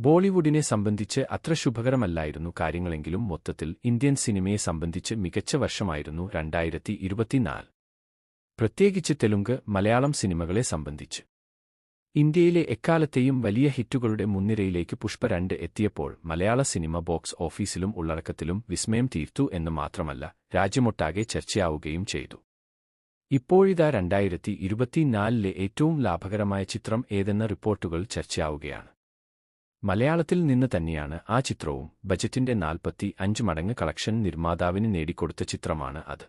ബോളിവുഡിനെ സംബന്ധിച്ച് അത്ര ശുഭകരമല്ലായിരുന്നു കാര്യങ്ങളെങ്കിലും മൊത്തത്തിൽ ഇന്ത്യൻ സിനിമയെ സംബന്ധിച്ച് മികച്ച വർഷമായിരുന്നു രണ്ടായിരത്തി ഇരുപത്തിനാല് പ്രത്യേകിച്ച് തെലുങ്ക് മലയാളം സിനിമകളെ സംബന്ധിച്ച്. ഇന്ത്യയിലെ എക്കാലത്തെയും വലിയ ഹിറ്റുകളുടെ മുൻനിരയിലേക്ക് പുഷ്പ രണ്ട് എത്തിയപ്പോൾ മലയാള സിനിമ ബോക്സ് ഓഫീസിലും ഉള്ളടക്കത്തിലും വിസ്മയം തീർത്തു എന്ന് മാത്രമല്ല രാജ്യമൊട്ടാകെ ചർച്ചയാവുകയും ചെയ്തു. ഇപ്പോഴിതാ രണ്ടായിരത്തി ഇരുപത്തിനാലിലെ ഏറ്റവും ലാഭകരമായ ചിത്രം ഏതെന്ന റിപ്പോർട്ടുകൾ ചർച്ചയാവുകയാണ്. മലയാളത്തിൽ നിന്ന് തന്നെയാണ് ആ ചിത്രവും ബജറ്റിന്റെ നാൽപ്പത്തി അഞ്ച് മടങ്ങ് കളക്ഷൻ നിർമ്മാതാവിന് നേടിക്കൊടുത്ത ചിത്രമാണ് അത്.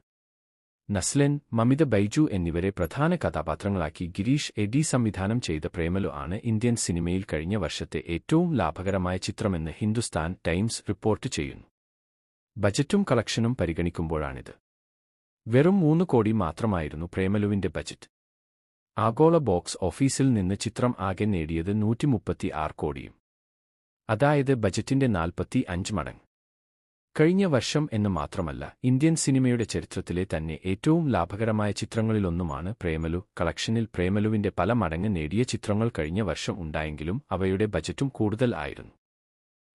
നസ്ലൻ മമിത ബൈജു എന്നിവരെ പ്രധാന കഥാപാത്രങ്ങളാക്കി ഗിരീഷ് എഡി സംവിധാനം ചെയ്ത പ്രേമലു ആണ് ഇന്ത്യൻ സിനിമയിൽ കഴിഞ്ഞ വർഷത്തെ ഏറ്റവും ലാഭകരമായ ചിത്രമെന്ന് ഹിന്ദുസ്ഥാൻ ടൈംസ് റിപ്പോർട്ട് ചെയ്യുന്നു. ബജറ്റും കളക്ഷനും പരിഗണിക്കുമ്പോഴാണിത്. വെറും മൂന്ന് കോടി മാത്രമായിരുന്നു പ്രേമലുവിന്റെ ബജറ്റ്. ആഗോള ബോക്സ് ഓഫീസിൽ നിന്ന് ചിത്രം ആകെ നേടിയത് നൂറ്റിമുപ്പത്തി കോടിയും. അതായത് ബജറ്റിന്റെ നാൽപ്പത്തി അഞ്ച് മടങ്ങ്. കഴിഞ്ഞ വർഷം എന്ന് മാത്രമല്ല ഇന്ത്യൻ സിനിമയുടെ ചരിത്രത്തിലെ തന്നെ ഏറ്റവും ലാഭകരമായ ചിത്രങ്ങളിലൊന്നുമാണ് പ്രേമലു. കളക്ഷനിൽ പ്രേമലുവിന്റെ പല മടങ്ങ് നേടിയ ചിത്രങ്ങൾ കഴിഞ്ഞ വർഷം ഉണ്ടായെങ്കിലും അവയുടെ ബജറ്റും കൂടുതൽ ആയിരുന്നു.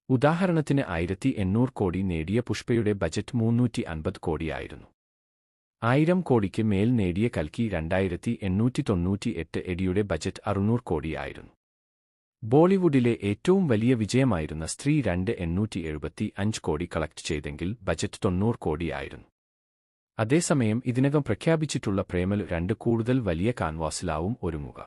ഉദാഹരണത്തിന് ആയിരത്തി എണ്ണൂറ് കോടി നേടിയ പുഷ്പയുടെ ബജറ്റ് മുന്നൂറ്റി അൻപത് കോടിയായിരുന്നു ആയിരം കോടിക്ക് മേൽ നേടിയ കൽക്കി രണ്ടായിരത്തി എണ്ണൂറ്റി തൊണ്ണൂറ്റി എട്ട് എടിയുടെ ബജറ്റ് അറുന്നൂറ് കോടിയായിരുന്നു ബോളിവുഡിലെ ഏറ്റവും വലിയ വിജയമായിരുന്ന സ്ത്രീ രണ്ട് എണ്ണൂറ്റി എഴുപത്തി അഞ്ച് കോടി കളക്ട് ചെയ്തെങ്കിൽ ബജറ്റ് തൊണ്ണൂറ് കോടിയായിരുന്നു അതേസമയം ഇതിനകം പ്രഖ്യാപിച്ചിട്ടുള്ള പ്രേമൽ രണ്ട് കൂടുതൽ വലിയ കാൻവാസിലാവും ഒരുങ്ങുക.